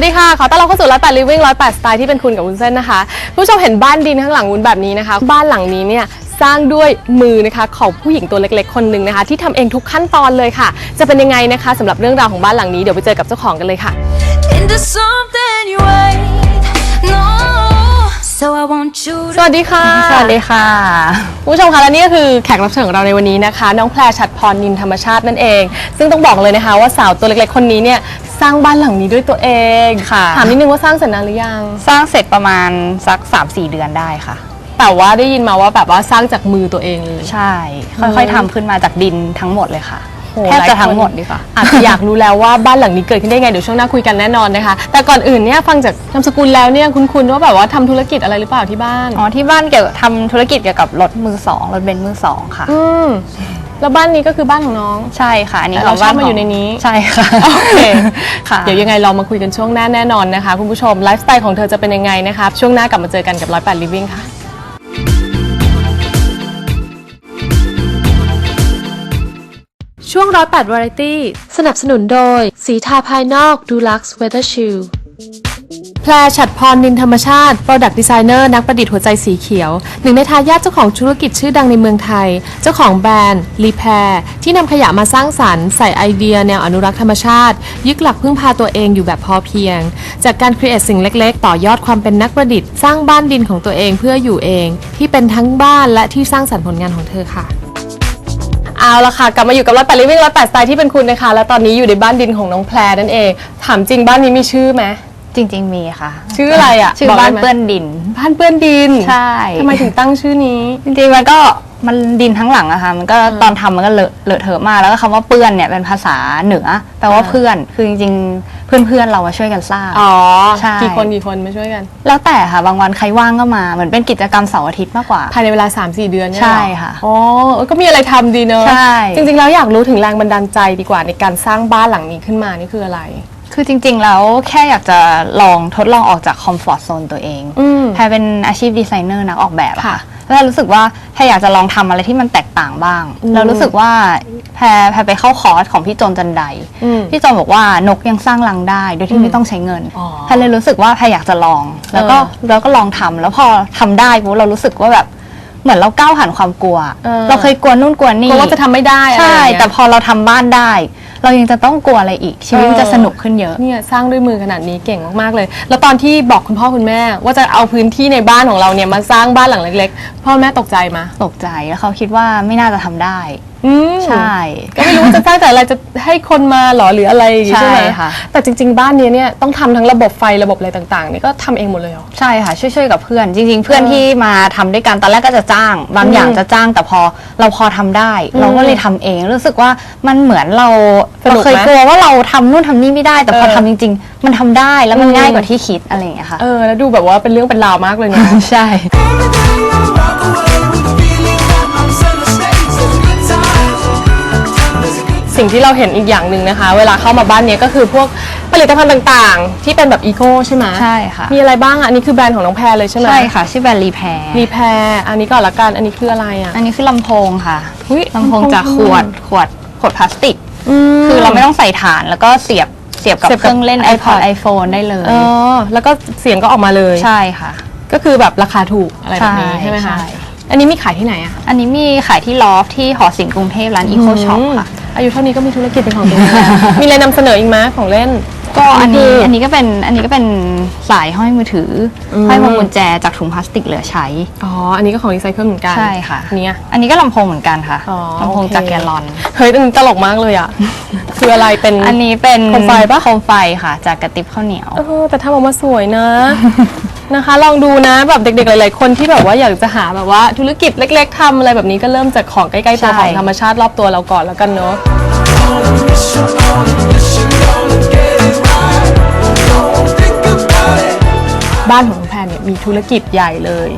วัสดีค่ะ ขอต้อนรับเข้าสู่ร้อยแปดลิฟวิ่งร้อยแปดสไตล์ที่เป็นคุณกับวุ้นเส้นนะคะ ผู้ชมเห็นบ้านดินข้างหลังวุ้นแบบนี้นะคะ บ้านหลังนี้เนี่ยสร้างด้วยมือนะคะของผู้หญิงตัวเล็ก ๆ คนหนึ่งนะคะ ที่ทำเองทุกขั้นตอนเลยค่ะ จะเป็นยังไงนะคะสำหรับเรื่องราวของบ้านหลังนี้เดี๋ยวไปเจอกับเจ้าของกันเลยค่ะ So I want you สวัสดีค่ะ สวัสดีค่ะ คุณผู้ชมคะและนี่ก็คือแขกรับเชิญของเราในวันนี้นะคะ น้องแพรชัดพรนินธรรมชาตินั่นเอง ซึ่งต้องบอกเลยนะคะว่าสาวตัวเล็กๆคนนี้เนี่ยสร้างบ้านหลังนี้ด้วยตัวเองค่ะ ถามนิดนึงว่าสร้างเสร็จนานหรือยัง สร้างเสร็จประมาณสัก 3-4 เดือนได้ค่ะ แต่ว่าได้ยินมาว่าแบบว่าสร้างจากมือตัวเองเลย ใช่ ค่อยๆทำขึ้นมาจากดินทั้งหมดเลยค่ะโอ้ แทบหลายจะทั้คงนหมดดีกว่า อาจจะอยากรู้แล้วว่าบ้านหลังนี้เกิดขึ้นได้ไง เดี๋ยวช่วงหน้าคุยกันแน่นอนนะคะ แต่ก่อนอื่นเนี่ยฟังจากนามสกุลแล้วเนี่ยคุณๆว่าแบบว่าทำธุรกิจอะไรหรือเปล่าที่บ้าน อ๋อ ที่บ้านเกี่ยวกับทำธุรกิจเกี่ยวกับรถมือสองรถเบนซ์มือสองค่ะ อืมแล้วบ้านนี้ก็คือบ้านของน้อง ใช่ค่ะอันนี้แต่ขเราองบ้านเช่ามาอยู่ในนี้ ใช่ค่ะโอเคค่ะ เดี๋ยวยังไงเรามาคุยกันช่วงหน้าแน่นอนนะคะ คุณผู้ชมไลฟ์สไตล์ของเธอจะเป็นยังไงนะคะช่วงหน้ากลับมาเจอกันกับร้อยแปด living ค่ะ ช่วงร้อยแปดวาไรตี้ สนับสนุนโดย สีทาภายนอกดูลักซ์เวเ e อร์ชิลแพรฉัดพรนินธรรมชาติ Product Designer นักประดิษฐ์หัวใจสีเขียว หนึ่งในทายาทเจ้าของธุรกิจชื่อดังในเมืองไทย เจ้าของแบรนด์รีแพรที่นำขยะมาสร้างสรรค์ ใส่ไอเดียแนวอนุรักษ์ธรรมชาติ ยึดหลักพึ่งพาตัวเองอยู่แบบพอเพียง จากการครีเอทสิ่งเล็กๆ ต่อยอดความเป็นนักประดิษฐ์ สร้างบ้านดินของตัวเองเพื่ออยู่เอง ที่เป็นทั้งบ้านและที่สร้างสรรค์ผลงานของเธอค่ะ เอาละค่ะ กลับมาอยู่กับร้อยแปดลิฟวิ่งร้อยแปดสไตล์ที่เป็นคุณนะคะ และตอนนี้อยู่ในบ้านดินของน้องแพรนั่นเอง ถามจริงบ้านนี้มีชื่อไหมจริง ๆ มีค่ะ ชื่ออะไรอะชื่อบกบ้าได้นไหมเปื้อนดิน บ้านเปื้อนดินใช่ ทำไมถึงตั้งชื่อนี้ จริงๆมันก็ มันดินทั้งหลังอะค่ะมันก็ตอนทำมันก็เลอะเลอะเทอะมากแล้วก็คำว่าเปื้อนเนี่ยเป็นภาษาเหนือแปลว่าอ่าเพื่อนคือจริงๆ เพื่อนๆเรามาช่วยกันสร้างอ๋อใช่กี่คนกี่คนมาช่วยกัน แล้วแต่ค่ะบางวันใครว่างก็มาเหมือนเป็นกิจกรรมเสาร์อาทิตย์มากกว่าภายในเวลา 3-4 เดือนเนี่ยใช่เหรอค่ะอ๋อเออก็มีอะไรทำดีเนอะใช่จริงๆ แล้วอยากรู้ถึงแรงบันดาลใจดีกว่าในการสร้างบ้านหลังนี้ขึ้นมานี่คืออะไรคือจริงๆ แล้วแค่อยากจะลองทดลองออกจากคอมฟอร์ทโซนตัวเองอืมแพรเป็นอาชีพดีไซเนอร์นักออกแบบอะค่ะค่ะ แล้วรู้สึกว่าแพรอยากจะลองทำอะไรที่มันแตกต่างบ้างอืม แล้วรู้สึกว่าแพรแพรไปเข้าคอร์สของพี่โจนจันไดอืม พี่โจนบอกว่านกยังสร้างรังได้โดยที่ไม่ต้องใช้เงินอ๋อแพรเลยรู้สึกว่าแพรอยากจะลอง แล้วก็เออแล้วก็ลองทำแล้วพอทำได้ปุ๊บเรารู้สึกว่าแบบเหมือนเราก้าวผ่านความกลัว เออ เราเคยกลัวนู่นกลัวนี่ กลัวว่าจะทำไม่ได้อะไรใช่อย่างเงี้ย แต่พอเราทำบ้านได้ เรายังจะต้องกลัวอะไรอีก ชีวิตมันจะสนุกขึ้นเยอะ เนี่ยสร้างด้วยมือขนาดนี้เก่งมากๆเลย แล้วตอนที่บอกคุณพ่อคุณแม่ ว่าจะเอาพื้นที่ในบ้านของเราเนี่ยมาสร้างบ้านหลังเล็ก ๆ พ่อแม่ตกใจมาตกใจแล้วเขาคิดว่าไม่น่าจะทำได้ อืมใช่ ก็ไม่รู้ว่าจะสร้างแต่อะไรจะให้คนมาเหรอหรืออะไรอย่างงี้ใช่ใช่ไหมค่ะ แต่จริง ๆ บ้านเนี้ยเนี่ยต้องทำทั้งระบบไฟระบบอะไรต่างๆเนี่ยก็ทำเองหมดเลยเหรอ ใช่ค่ะ ช่วยๆกับเพื่อนจริง ๆ เพื่อนเออที่มาทำด้วยกันตอนแรกก็จะจ้าง บางอย่างอืมจะจ้างแต่พอเราพอทำได้อืมเราก็เลยทำเองรู้สึกว่ามันเหมือนเราสนุเรากไหมเคยกลัวว่าเราทำนู่นทำนี่ไม่ได้ แต่พอเออทำจริง ๆ มันทำได้แล้วมันอืม ง่ายกว่าที่คิดอะไรอย่างเงี้ยค่ะเออแล้วดูแบบว่าเป็นเรื่องเป็นราวมากเลยนะ ใช่ สิ่งที่เราเห็นอีกอย่างหนึ่งนะคะ เวลาเข้ามาบ้านเนี้ยก็คือพวกผลิตภัณฑ์ต่างๆ ที่เป็นแบบอีโคใช่ไหมใช่ค่ะ มีอะไรบ้างอะอันนี้คือแบรนด์ของน้องแพรเลยใช่ไหมใช่ค่ะ ชื่อแบรนด์รีแพร์ รีแพรอันนี้ก่อนละกันอันนี้คืออะไรอะ อันนี้คือลำโพงค่ะอุ๊ยลำโพงจากขวดขวดขวดพลาสติกมคือเราไม่ต้องใส่ฐานแล้วก็เสียบเสียบกับเสียบเคกับรื่องเล่น iPod iPod iPhone ได้เลยเออแล้วก็เสียงก็ออกมาเลยใช่ค่ะ ก็คือแบบราคาถูกอะไรแบบนี้ใช่ใช่ไหมคะใช่ อันนี้มีขายที่ไหนอะ อันนี้มีขายที่ลอฟที่หอศิลป์กรุงเทพร้านอีโคช็อปค่ะ อายุเท่านี้ก็มีธุรกิจเป็นของตัวเองแล้วมีอะไรนำเสนออีกไหมของเล่น ก็อันนี้คืออันนี้ก็เป็นอันนี้ก็เป็นสายห้อยมือถืออม ห้อยพวงกุญแจจากถุงพลาสติกเหลือใช้ อ๋อ อันนี้ก็ของรีไซเคิลเหมือนกันใช่ค่ะอันเนี้ยอันนี้ก็ลำโพงเหมือนกันค่ะอ๋อลำโพงโอเค จากแกลลอน เฮ้ยอันนี้ตลกมากเลยอะ คืออะไรเป็น อันนี้เป็นโคมไฟปะ โคมไฟค่ะ จากกระติบข้าวเหนียว เออแต่ทำออกมาสวยนะ นะคะ ลองดูนะแบบเด็กๆหลายๆคนที่แบบว่าอยากจะหาแบบว่าธุรกิจเล็ก ๆทำอะไรแบบนี้ก็เริ่มจากของใกล้ๆตัวใช่ ของธรรมชาติรอบตัวเราก่อนแล้วกันเนาะ บ้านของน้องแพนเนี่ยมีธุรกิจใหญ่เลย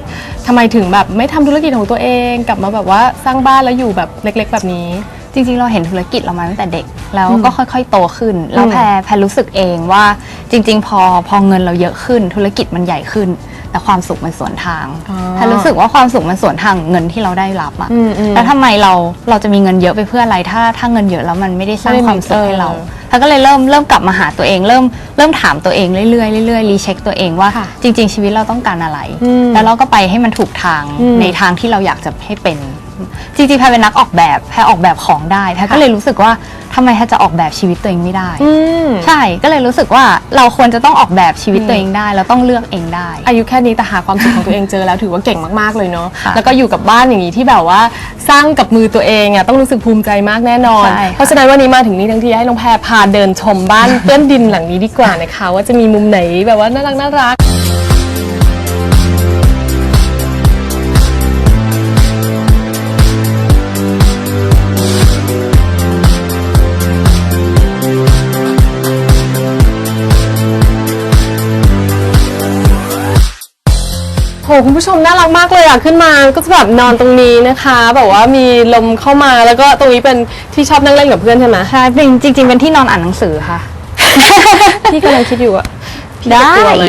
ทำไมถึงแบบไม่ทำธุรกิจของตัวเอง กลับมาแบบว่าสร้างบ้านแล้วอยู่แบบเล็ก ๆ แบบนี้ จริงๆ เราเห็นธุรกิจเรามาตั้งแต่เด็ก แล้วอืมก็ค่อยๆ โตขึ้น แล้วอืมแพรแพรรู้สึกเองว่าจริง ๆ พอพอเงินเราเยอะขึ้น ธุรกิจมันใหญ่ขึ้น แต่ความสุขมันสวนทางอ๋อแพรรู้สึกว่าความสุขมันสวนทางเงินที่เราได้รับอะอืมอืมแล้วทำไมเราเราจะมีเงินเยอะไปเพื่ออะไรถ้าถ้าเงินเยอะแล้วมันไม่ได้สร้างไม่ได้มีความสุขให้เราเออแพรก็เลยเริ่มเริ่มกลับมาหาตัวเองเริ่มเริ่มถามตัวเองเรื่อยๆเรื่อยๆรีเช็คตัวเองว่าค่ะจริง ๆ ชีวิตเราต้องการอะไรอืมแล้วเราก็ไปให้มันถูกทางอืมในทางที่เราอยากจะให้เป็น จริงๆแพรเป็นนักออกแบบแพรออกแบบของได้แพรก็เลยรู้สึกว่าทำไมแพรจะออกแบบชีวิตตัวเองไม่ได้ อืมใช่ก็เลยรู้สึกว่าเราควรจะต้องออกแบบชีวิตตัวเองได้เราต้องเลือกเองได้ อายุแค่นี้แต่หาความสุขของตัวเองเจอแล้วถือว่าเก่งมากๆเลยเนาะค่ะแล้วก็อยู่กับบ้านอย่างนี้ที่แบบว่าสร้างกับมือตัวเองอะต้องรู้สึกภูมิใจมากแน่นอน ใช่ค่ะ เพราะฉะนั้นวันนี้มาถึงนี้ทั้งทีให้น้องแพรพาเดินชมบ้าน เปื้อนดินหลังนี้ดีกว่านะคะ ว่าจะมีมุมไหนแบบว่าน่ารักน่ารัก คุณผู้ชมน่ารักมากเลยอะขึ้นมาก็จะแบบนอนตรงนี้นะคะแบบว่ามีลมเข้ามาแล้วก็ตรงนี้เป็นที่ชอบนั่งเล่นกับเพื่อนใช่ไหมใช่เป็นจริง ๆ เป็นที่นอนอ่านหนังสือค่ะ พี่กำลังคิดอยู่อะพี่จะได้กลัวไหม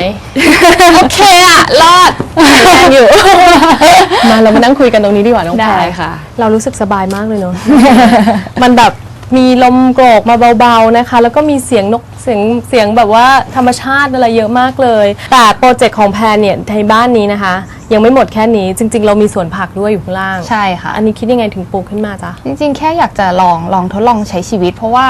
โอเคอะรอดแรงอยู่ มาเรามานั่งคุยกันตรงนี้ดีกว่าน้องแพรได้ค่ะ เรารู้สึกสบายมากเลยเนาะ มันแบบ มีลมโกรกมาเบาๆนะคะ แล้วก็มีเสียงนกเสียงเสียงแบบว่าธรรมชาติอะไรเยอะมากเลย แต่โปรเจกต์ของแพรเนี่ยในบ้านนี้นะคะ ยังไม่หมดแค่นี้จริง ๆ เรามีสวนผักด้วยอยู่ข้างล่าง ใช่ค่ะ อันนี้คิดยังไงถึงปลูกขึ้นมาจ๊ะ จริงๆ แค่อยากจะลองลองทดลองใช้ชีวิต เพราะว่า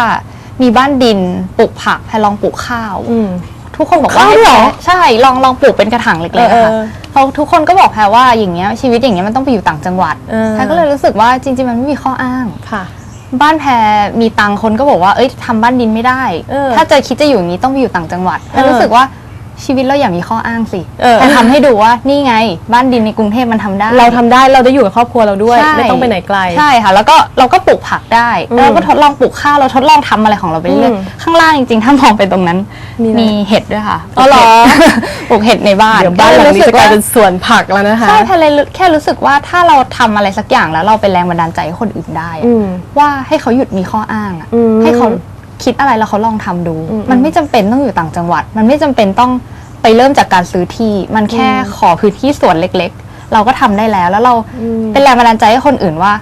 มีบ้านดินปลูกผักแพรลองปลูกข้าว อืม ทุกคนบอกว่าข้าวให้เหรอแพรใช่ลองลองปลูกเป็นกระถางเล็กๆอะเออค่ะเออเพราะทุกคนก็บอกแพรว่าอย่างเงี้ยชีวิตอย่างเงี้ยมันต้องไปอยู่ต่างจังหวัดเออ แพรก็เลยรู้สึกว่าจริง ๆ มันไม่มีข้ออ้าง ค่ะ บ้านแพรมีตังค์คนก็บอกว่าเอ้ยทำบ้านดินไม่ได้ เออ ถ้าจะคิดจะอยู่อย่างนี้ต้องไปอยู่ต่างจังหวัดแพรเออรู้สึกว่า ชีวิตเราอย่ามีข้ออ้างสิเออแพรทำให้ดูว่านี่ไง บ้านดินในกรุงเทพมันทำได้ เราทำได้เราได้อยู่กับครอบครัวเราด้วย ใช่ ไม่ต้องไปไหนไกล ใช่ค่ะ แล้วก็เราก็ปลูกผักได้อืมแล้วเราก็ทดลองปลูกข้าวเราทดลองทำอะไรของเราไปเรื่อยอืมข้างล่างจริงๆถ้ามองไปตรงนั้น มีอะไร มีเห็ดด้วยค่ะอ๋อเหรอ ปลูกเห็ดในบ้านเดี๋ยวบ้านหลังนี้จะกลายเป็นก็สวนผักแล้วนะคะ ใช่แพรเลยแค่รู้สึกว่าถ้าเราทำอะไรสักอย่างแล้วเราเป็นแรงบันดาลใจให้คนอื่นได้อะอืมว่าให้เขาหยุดมีข้ออ้างอะอืม ให้เขา คิดอะไรแล้วเขาลองทำดู อืมมันไม่จำเป็นต้องอยู่ต่างจังหวัด มันไม่จำเป็นต้องไปเริ่มจากการซื้อที่ มันแค่อืมขอพื้นที่ส่วนเล็กๆ เราก็ทำได้แล้ว แล้วเราอืม เป็นแรงบันดาลใจให้คนอื่นว่า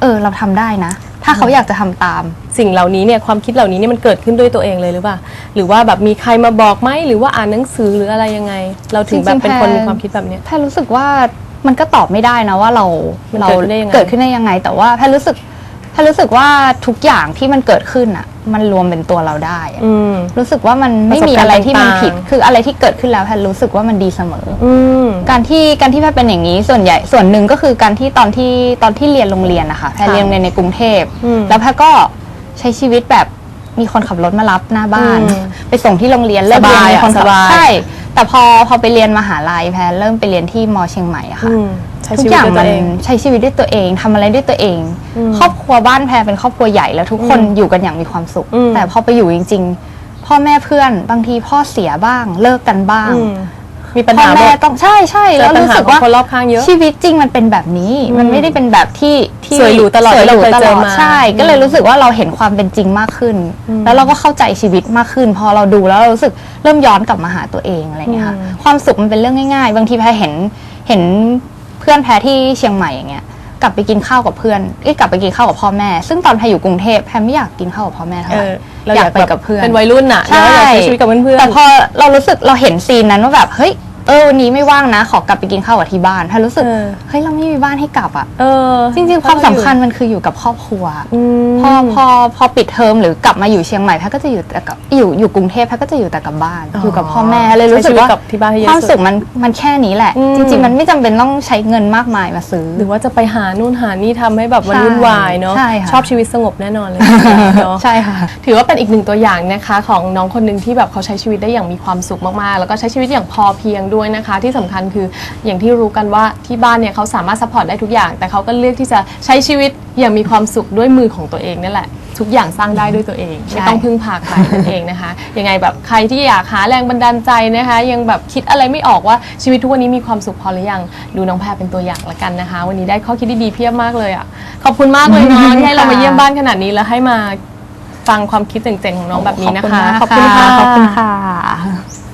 เออ เราทำได้นะ ถ้าเขาอยากจะทำตาม สิ่งเหล่านี้เนี่ยความคิดเหล่านี้เนี่ยมันเกิดขึ้นด้วยตัวเองเลยหรือเปล่า หรือว่าแบบมีใครมาบอกไหมหรือว่าอ่านหนังสือหรืออะไรยังไง เราถึงแบบเป็นคนมีความคิดแบบเนี้ย แพรรู้สึกว่ามันก็ตอบไม่ได้นะว่าเรามันเราเกิดขึ้นได้ยังไง เกิดขึ้นได้ยังไง แต่ว่าแพรรู้สึกแพรรู้สึกว่าทุกอย่างที่มันเกิดขึ้นอะ มันรวมเป็นตัวเราได้อะอืม รู้สึกว่ามันไม่มีประสบการณ์อะไรที่มันต่างๆผิดคืออะไรที่เกิดขึ้นแล้วแพรรู้สึกว่ามันดีเสมอออืม การที่การที่แพรเป็นอย่างนี้ส่วนใหญ่ส่วนหนึ่งก็คือการที่ตอนที่ตอนที่เรียนโรงเรียนนะคะแพรค่ะเรียนโรงเรียนในกรุงเทพอืมแล้วแพรก็ใช้ชีวิตแบบมีคนขับรถมารับหน้าบ้าน อืมไปส่งที่โรงเรียนเลิกสเรียบานยมีอะคนขับสบาย ใช่แต่พอพอไปเรียนมหาลัยแพรเริ่มไปเรียนที่มอเชียงใหม่อะค่ะ อืมใช้ทุชีกวิอตย่างด้วยมัตัวนเอง ใช้ชีวิตด้วยตัวเองทำอะไรด้วยตัวเองอืมครอบครัวบ้านแพรเป็นครอบครัวใหญ่แล้วทุกคนอยู่กันอย่างมีความสุข อืม แต่พอไปอยู่จริง ๆ พ่อแม่เพื่อนบางทีพ่อเสียบ้างเลิกกันบ้างอืมมีปัญพ่อหาหมแม่ด ต้องใช่ใช่เจอแล้วปัญรู้หาสึกของว่าคนรอบข้างเยอะชีวิตจริงมันเป็นแบบนี้มันไม่ได้เป็นแบบที่ที่สวยหรูตลอดสวยหรูที่เราเคยตเจลออดมา ใช่ ก็เลยรู้สึกว่าเราเห็นความเป็นจริงมากขึ้น แล้วเราก็เข้าใจชีวิตมากขึ้น พอเราดูแล้วเรารู้สึกเริ่มย้อนกลับมาหาตัวเองอะไรอย่างเงี้ยค่ะอืมความสุขมันเป็นเรื่องง่าย ๆ บางทีแพรเห็นเห็น เพื่อนแพรที่เชียงใหม่อย่างเงี้ยกลับไปกินข้าวกับเพื่อนเอ้ยกลับไปกินข้าวกับพ่อแม่ ซึ่งตอนแพรอยู่กรุงเทพแพรไม่อยากกินข้าวกับพ่อแม่เท่าเอไหร่อเราอยากไปแบบกับเพื่อนเป็นวัยรุ่นน่ะใช่เราอยากใช้ชีวิตกับเพื่อนๆแต่พอเรารู้สึกเราเห็นซีนนั้นว่าแบบเฮ้ย เออวันนี้ไม่ว่างนะ ขอกลับไปกินข้าวกับที่บ้านแพรรู้สึกเออ เฮ้ยเราไม่มีบ้านให้กลับอะ เออจริงๆ ความสำคัญมันคืออยู่กับครอบครัวอืมพอพอพอปิดเทอมหรือกลับมาอยู่เชียงใหม่แพทย์ก็จะอยู่แต่กับอยู่อยู่กรุงเทพแพทย์ก็จะอยู่แต่กับบ้านอ๋อออยู่กับพ่อแม่เลยรู้สึกว่าใช้ชีวิตกับที่บ้านให้เยอะความสุสุด ขมันมันแค่นี้แหละ อืม จริง ๆ มันไม่จำเป็นต้องใช้เงินมากมายมาซื้อ หรือว่าจะไปหานู่นหานี่ทำให้แบบวันใช่วุ่นวายเนาะใช่ค่ะ ชอบชีวิตสงบแน่นอนเลยเนาะ ใช่ค่ะ ถือว่าเป็นอีกหนึ่งตัวอย่างนะคะ ของน้องคนหนึ่งที่แบบเขาใช้ชีวิตได้อย่างมีความสุขมากๆ แล้วก็ใช้ชีวิตอย่างพอเพียงด้วยนะคะ ที่สำคัญคืออย่างที่รู้กันว่าที่บ้านเนี่ยเขาสามารถซัพพอร์ตได้ทุกอย่าง แต่เขาก็เลือกที่จะใช้ชีวิตอย่างมีความสุขด้วยมือของตัวเองนั่นแหละ ทุกอย่างสร้างได้ด้วยตัวเองใช่ ไม่ต้องพึ่งพาใครนั่นเองนะคะยังไงแบบใครที่อยากหาแรงบันดาลใจนะคะ ยังแบบคิดอะไรไม่ออกว่าชีวิตทุกวันนี้มีความสุขพอหรือยังดูน้องแพรเป็นตัวอย่างละกันนะคะ วันนี้ได้ข้อคิดดีๆเพียบมากเลยอะขอบคุณมากเลยเนาะที่ให้เรามาเยี่ยมบ้านขนาดนี้แล้วให้มาฟังความคิดเจ๋งๆของน้องแบบนี้นะคะ ขอบคุณมากขอบคุณค่ะ ขอบคุณค่ะ